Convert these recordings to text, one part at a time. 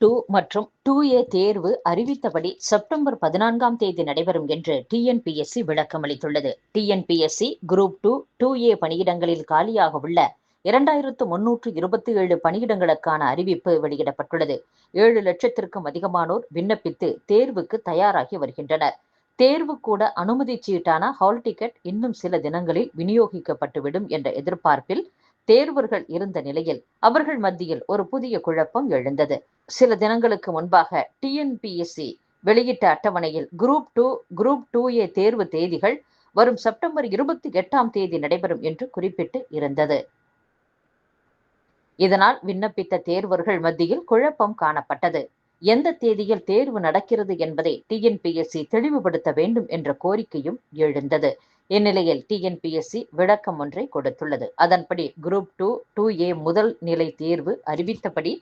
Two மற்றும் two A தேர்வு அறிவித்தபடி September பதினான்காம் தேதி நடைபெறும் என்று டிஎன்பிஎஸ்சி விளக்கம் அளித்துள்ளது. TNPSC group two two A பணியிடங்களில் காலியாக உள்ள இரண்டாயிரத்து முன்னூற்று இருபத்தி ஏழு பணியிடங்களுக்கான அறிவிப்பு வெளியிடப்பட்டுள்ளது. ஏழு லட்சத்திற்கும் அதிகமானோர் விண்ணப்பித்து தேர்வுக்கு தயாராகி வருகின்றனர். தேர்வு கூட அனுமதி சீட்டான ஹால் டிக்கெட் இன்னும் சில தினங்களில் விநியோகிக்கப்பட்டுவிடும் என்ற எதிர்பார்ப்பில் தேர்வர்கள் இருந்த நிலையில் அவர்கள் மத்தியில் ஒரு புதிய குழப்பம் எழுந்தது. சில தினங்களுக்கு முன்பாக டிஎன்பிஎஸ்சி வெளியிட்ட அட்டவணையில் group two group two A தேர்வு தேதிகள் வரும் செப்டம்பர் இருபத்தி எட்டாம் தேதி நடைபெறும் என்று குறிப்பிட்டு இருந்தது. இதனால் விண்ணப்பித்த தேர்வர்கள் மத்தியில் குழப்பம் காணப்பட்டது. எந்த தேதியில் தேர்வு நடக்கிறது என்பதை டிஎன்பிஎஸ்சி தெளிவுபடுத்த வேண்டும் என்ற கோரிக்கையும் எழுந்தது. இந்நிலையில் டிஎன்பிஎஸ்சி விளக்கம் ஒன்றை கொடுத்துள்ளது. அதன்படி குரூப் டூ டூ ஏ முதல் நிலை தேர்வு அறிவித்தபடி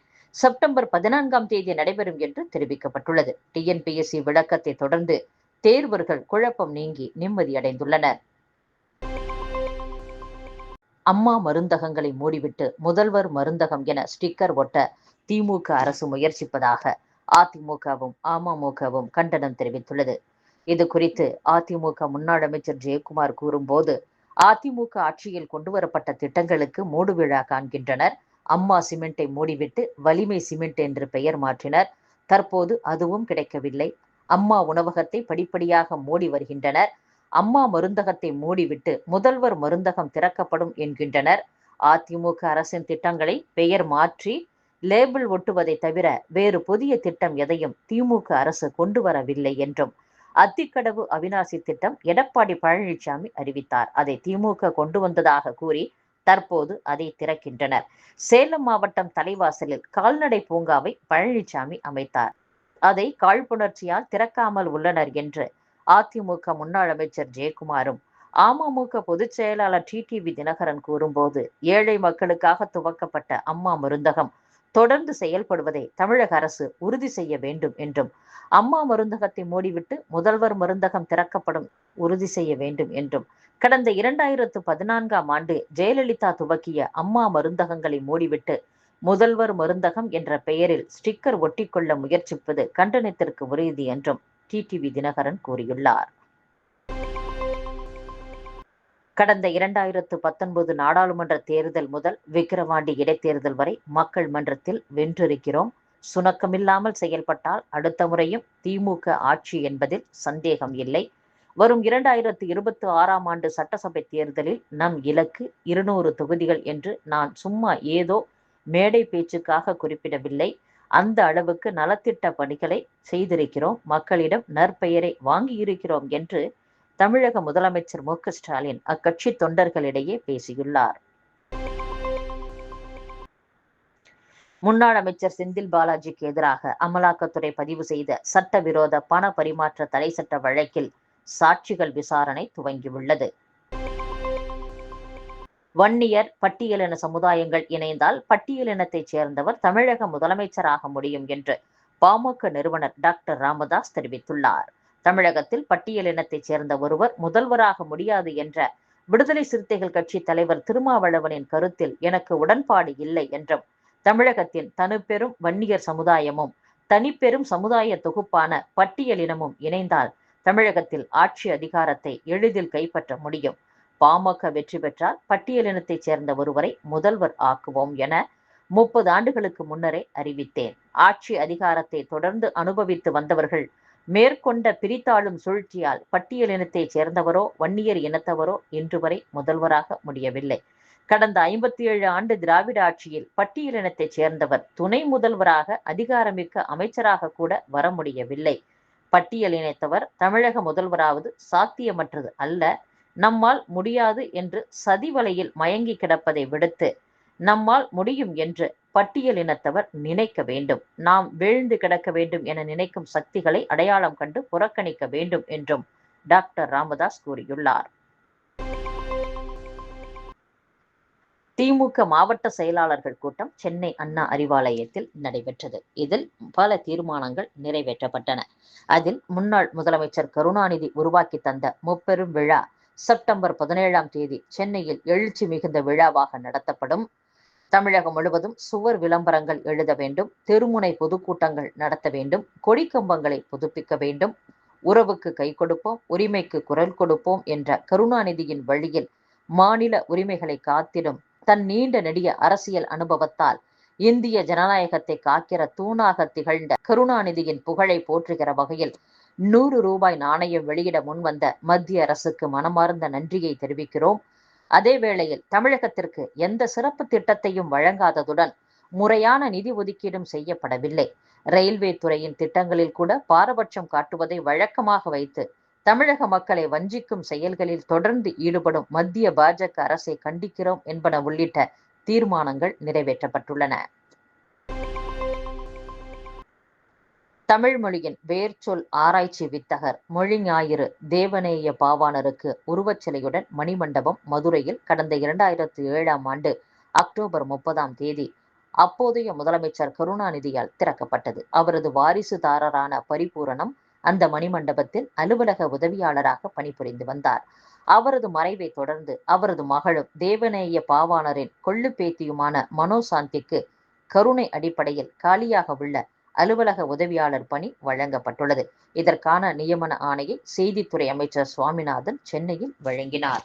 செப்டம்பர் பதினான்காம் தேதி நடைபெறும் என்று தெரிவிக்கப்பட்டுள்ளது. டிஎன்பிஎஸ்சி விளக்கத்தை தொடர்ந்து தேர்வர்கள் குழப்பம் நீங்கி நிம்மதியடைந்துள்ளனர். அம்மா மருந்தகங்களை மூடிவிட்டு முதல்வர் மருந்தகம் என ஸ்டிக்கர் ஒட்ட திமுக அரசு முயற்சிப்பதாக அதிமுகவும் அமமுகவும் கண்டனம் தெரிவித்துள்ளது. இது குறித்து அதிமுக முன்னாள் அமைச்சர் ஜெயக்குமார் கூறும்போது அதிமுக ஆட்சியில் கொண்டு வரப்பட்ட திட்டங்களுக்கு மூடு விழா காண்கின்றனர். அம்மா சிமெண்டை மூடிவிட்டு வலிமை சிமெண்ட் என்று பெயர் மாற்றினர். தற்போது அதுவும் கிடைக்கவில்லை. அம்மா உணவகத்தை படிப்படியாக மூடி வருகின்றனர். அம்மா மருந்தகத்தை மூடிவிட்டு முதல்வர் மருந்தகம் திறக்கப்படும் என்கின்றனர். அதிமுக அரசின் திட்டங்களை பெயர் மாற்றி லேபிள் ஒட்டுவதை தவிர வேறு புதிய திட்டம் எதையும் திமுக அரசு கொண்டு வரவில்லை என்றும் அத்திக்கடவு அவினாசி திட்டம் எடப்பாடி பழனிசாமி அறிவித்தார். அதை திமுக கொண்டு வந்ததாக கூறி தற்போது அதை திறக்கின்றனர். சேலம் மாவட்டம் தலைவாசலில் கால்நடை பூங்காவை பழனிசாமி அமைத்தார். அதை காழ்ப்புணர்ச்சியால் திறக்காமல் உள்ளனர் என்று அதிமுக முன்னாள் அமைச்சர் ஜெயக்குமாரும் அமமுக பொதுச் செயலாளர் டிடிவி தினகரன் கூறும்போது ஏழை மக்களுக்காக துவக்கப்பட்ட அம்மா மருந்தகம் தொடர்ந்து செயல்படுவதை தமிழக அரசு உறுதி செய்ய வேண்டும் என்றும் அம்மா மருந்தகத்தை மூடிவிட்டு முதல்வர் மருந்தகம் திறக்கப்படும் உறுதி செய்ய வேண்டும் என்றும் கடந்த இரண்டாயிரத்து பதினான்காம் ஆண்டு ஜெயலலிதா துவக்கிய அம்மா மருந்தகங்களை மூடிவிட்டு முதல்வர் மருந்தகம் என்ற பெயரில் ஸ்டிக்கர் ஒட்டிக்கொள்ள முயற்சிப்பது கண்டனத்திற்கு உறுதி என்றும் டிடிவி தினகரன் கூறியுள்ளார். கடந்த இரண்டாயிரத்து பத்தொன்பது நாடாளுமன்ற தேர்தல் முதல் விக்கிரவாண்டி இடைத்தேர்தல் வரை மக்கள் மன்றத்தில் வென்றிருக்கிறோம். சுணக்கமில்லாமல் செயல்பட்டால் அடுத்த முறையும் திமுக ஆட்சி என்பதில் சந்தேகம் இல்லை. வரும் இரண்டாயிரத்து இருபத்தி ஆறாம் ஆண்டு சட்டசபை தேர்தலில் நம் இலக்கு இருநூறு தொகுதிகள் என்று நான் சும்மா ஏதோ மேடை பேச்சுக்காக குறிப்பிடவில்லை. அந்த அளவுக்கு நலத்திட்ட பணிகளை செய்திருக்கிறோம். மக்களிடம் நற்பெயரை வாங்கியிருக்கிறோம் என்று தமிழக முதலமைச்சர் மு ஸ்டாலின் அக்கட்சி தொண்டர்களிடையே பேசியுள்ளார். முன்னாள் அமைச்சர் செந்தில் பாலாஜிக்கு எதிராக அமலாக்கத்துறை பதிவு செய்த சட்டவிரோத பண பரிமாற்ற தடை சட்ட வழக்கில் சாட்சிகள் விசாரணை துவங்கியுள்ளது. வன்னியர் பட்டியலின சமுதாயங்கள் இணைந்தால் பட்டியலினத்தைச் சேர்ந்தவர் தமிழக முதலமைச்சராக முடியும் என்று பாமக நிறுவனர் டாக்டர் ராமதாஸ் தெரிவித்துள்ளார். தமிழகத்தில் பட்டியலினத்தைச் சேர்ந்த ஒருவர் முதல்வராக முடியாது என்ற விடுதலை சிறுத்தைகள் கட்சி தலைவர் திருமாவளவனின் கருத்தில் எனக்கு உடன்பாடு இல்லை என்றும் தமிழகத்தின் தனிப்பெரும் வன்னியர் சமுதாயமும் தனிப்பெரும் சமுதாய தொகுப்பான பட்டியலினமும் இணைந்தால் தமிழகத்தில் ஆட்சி அதிகாரத்தை எளிதில் கைப்பற்ற முடியும். பாமக வெற்றி பெற்றால் பட்டியலினத்தைச் சேர்ந்த ஒருவரை முதல்வர் ஆக்குவோம் என முப்பது ஆண்டுகளுக்கு முன்னரே அறிவித்தேன். ஆட்சி அதிகாரத்தை தொடர்ந்து அனுபவித்து வந்தவர்கள் மேற்கொண்ட பிரித்தாளும் சூழ்ச்சியால் பட்டியலினத்தைச் சேர்ந்தவரோ வன்னியர் இனத்தவரோ இன்று வரை முதல்வராக முடியவில்லை. கடந்த ஐம்பத்தி ஏழு ஆண்டு திராவிட ஆட்சியில் பட்டியலினத்தைச் சேர்ந்தவர் துணை முதல்வராக அதிகாரமிக்க அமைச்சராக கூட வர முடியவில்லை. பட்டியலினத்தவர் தமிழக முதல்வராவது சாத்தியமற்றது அல்ல. நம்மால் முடியாது என்று சதிவலையில் மயங்கி கிடப்பதை விடுத்து நம்மால் முடியும் என்று பட்டியலினத்தவர் நினைக்க வேண்டும். நாம் வீழ்ந்து கிடக்க வேண்டும் என நினைக்கும் சக்திகளை அடையாளம் கண்டு புறக்கணிக்க வேண்டும் என்றும் டாக்டர் ராமதாஸ் கூறியுள்ளார். திமுக மாவட்ட செயலாளர்கள் கூட்டம் சென்னை அண்ணா அறிவாலயத்தில் நடைபெற்றது. இதில் பல தீர்மானங்கள் நிறைவேற்றப்பட்டன. அதில் முன்னாள் முதலமைச்சர் கருணாநிதி உருவாக்கி தந்த முப்பெரும் விழா செப்டம்பர் பதினேழாம் தேதி சென்னையில் எழுச்சி மிகுந்த விழாவாக நடத்தப்படும். தமிழகம் முழுவதும் சுவர் விளம்பரங்கள் எழுத வேண்டும் தெருமுனை பொதுக்கூட்டங்கள் நடத்த வேண்டும் கொடிக்கம்பங்களை புதுப்பிக்க வேண்டும் உறவுக்கு கை கொடுப்போம் உரிமைக்கு குரல் கொடுப்போம் என்ற கருணாநிதியின் வழியில் மாநில உரிமைகளை காத்திடும் தன் நீண்ட நெடிய அரசியல் அனுபவத்தால் இந்திய ஜனநாயகத்தை காக்கிற தூணாக திகழ்ந்த கருணாநிதியின் புகழை போற்றுகிற வகையில் நூறு ரூபாய் நாணயம் வெளியிட முன்வந்த மத்திய அரசுக்கு மனமார்ந்த நன்றியை தெரிவிக்கிறோம். அதே வேளையில் தமிழகத்திற்கு எந்த சிறப்பு திட்டத்தையும் வழங்காததுடன் முறையான நிதி ஒதுக்கீடும் செய்யப்படவில்லை. ரயில்வே துறையின் திட்டங்களில் கூட பாரபட்சம் காட்டுவதை வழக்கமாக வைத்து தமிழக மக்களை வஞ்சிக்கும் செயல்களில் தொடர்ந்து ஈடுபடும் மத்திய பாஜக அரசை கண்டிக்கிறோம் என்பன உள்ளிட்ட தீர்மானங்கள் நிறைவேற்றப்பட்டுள்ளன. தமிழ் மொழியின் வேர்ச்சொல் ஆராய்ச்சி வித்தகர் மொழி ஞாயிறு தேவநேய பாவாணருக்கு உருவச்சிலையுடன் மணிமண்டபம் மதுரையில் கடந்த இரண்டாயிரத்தி ஏழாம் ஆண்டு அக்டோபர் முப்பதாம் தேதி அப்போதைய முதலமைச்சர் கருணாநிதியால் திறக்கப்பட்டது. அவரது வாரிசுதாரரான பரிபூரணம் அந்த மணிமண்டபத்தில் அலுவலக உதவியாளராக பணிபுரிந்து வந்தார். அவரது மறைவை தொடர்ந்து அவரது மகளும் தேவநேய பாவாணரின் கொள்ளு பேத்தியுமான மனோசாந்திக்கு கருணை அடிப்படையில் காலியாக உள்ள அலுவலக உதவியாளர் பணி வழங்கப்பட்டுள்ளது. இதற்கான நியமன ஆணையை செய்தித்துறை அமைச்சர் சுவாமிநாதன் சென்னையில் வழங்கினார்.